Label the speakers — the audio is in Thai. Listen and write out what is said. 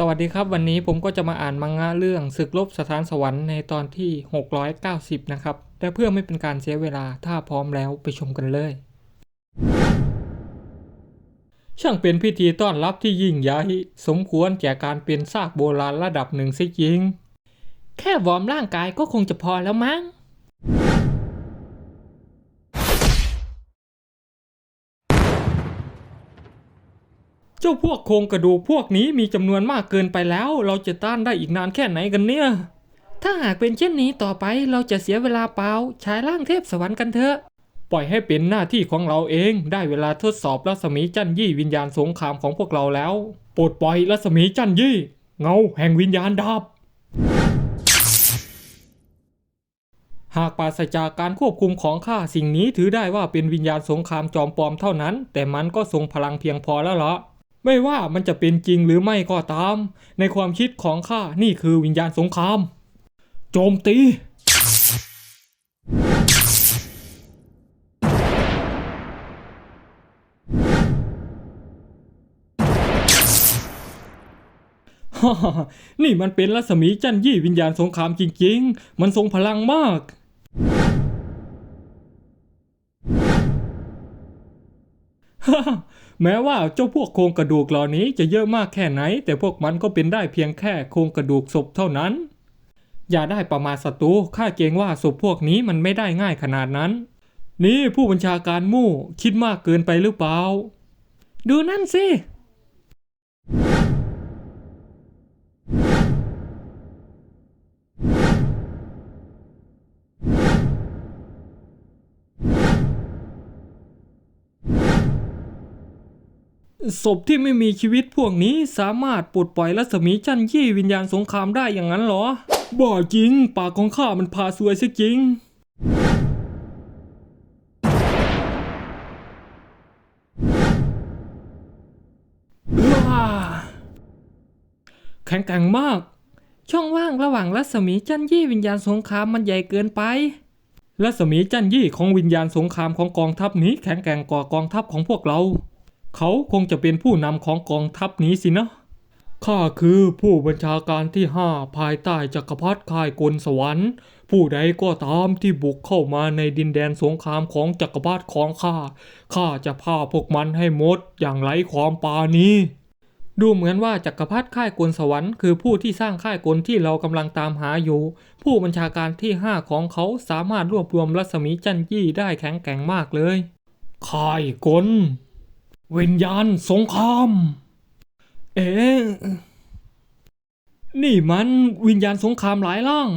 Speaker 1: สวัสดีครับวันนี้ผมก็จะมาอ่านมังงะเรื่องศึกลบสถานสวรรค์ในตอนที่ 690 นะครับแต่เพื่อไม่เป็นการเสียเวลาถ้าพร้อมแล้วไปชมกันเลย ช่างเป็นพิธีต้อนรับที่ยิ่งใหญ่สมควรแก่การเป็นซากโบราณระดับหนึ่งซิจริง แค่วอร์มร่างกายก็คงจะพอแล้วมั้ง จ้าพวกโครงกระดูกพวกนี้มีจำนวนมากเกินไปแล้ว เราจะต้านได้อีกนานแค่ไหนกันเนี่ย ถ้าหากเป็นเช่นนี้ต่อไปเราจะเสียเวลาเปล่าใช้ร่างเทพสวรรค์กันเถอะ ปล่อยให้เป็นหน้าที่ของเราเองได้เวลาทดสอบรัศมีจันยี่วิญญาณสงครามของพวกเราแล้วโปรดปล่อยรัศมีจันยี่ เงาแห่งวิญญาณดาบหากปราศจากการควบคุมของข้าสิ่งนี้ถือได้ว่าเป็นวิญญาณสงครามจอมปลอมเท่านั้น แต่มันก็ทรงพลังเพียงพอแล้วละ ไม่ว่ามันจะเป็นจริงหรือไม่ก็ตาม ในความคิดของข้านี่คือวิญญาณสงคราม โจมตีฮ่านี่มันเป็นรัศมีจันยี่วิญญาณสงครามจริง ๆ มันทรงพลังมาก ฮ่า แม้ว่าเจ้าพวกโครงกระดูกเหล่านี้จะเยอะมากแค่ไหน แต่พวกมันก็เป็นได้เพียงแค่โครงกระดูกศพเท่านั้น อย่าได้ประมาทศัตรูข้าเกรงว่าศพพวกนี้มันไม่ได้ง่ายขนาดนั้น นี่ผู้บัญชาการมู่คิดมากเกินไปหรือเปล่า ดูนั่นสิ ศพที่ไม่มีชีวิตพวกนี้สามารถปลดปล่อยรัศมีจันยี่วิญญาณสงครามได้อย่างนั้นเหรอ บ่จริง ปากของข้ามันพาซวยซะจริงว้าแข็งแกร่งมาก ช่องว่างระหว่างรัศมีจันยี่วิญญาณสงครามมันใหญ่เกินไปรัศมีจันยี่ของวิญญาณสงครามของกองทัพนี้แข็งแกร่งกว่ากองทัพของพวกเรา เขาคงจะเป็นผู้นำของกองทัพนี้สินะ ข้าคือผู้บัญชาการที่ห้าภายใต้จักรพรรดิค่ายกลสวรรค์ ผู้ใดก็ตามที่บุกเข้ามาในดินแดนสงครามของจักรพรรดิของข้า ข้าจะพาพวกมันให้หมดอย่างไร้ความปราณีดูเหมือนว่าจักรพรรดิค่ายกลสวรรค์คือผู้ที่สร้างค่ายกลที่เรากำลังตามหาอยู่ ผู้บัญชาการที่ห้าของเขาสามารถรวบรวมรัศมีจันยี่ได้แข็งแกร่งมากเลย ค่ายกล วิญญาณสงคราม เอ๊ะ นี่มันวิญญาณสงครามหลายร่าง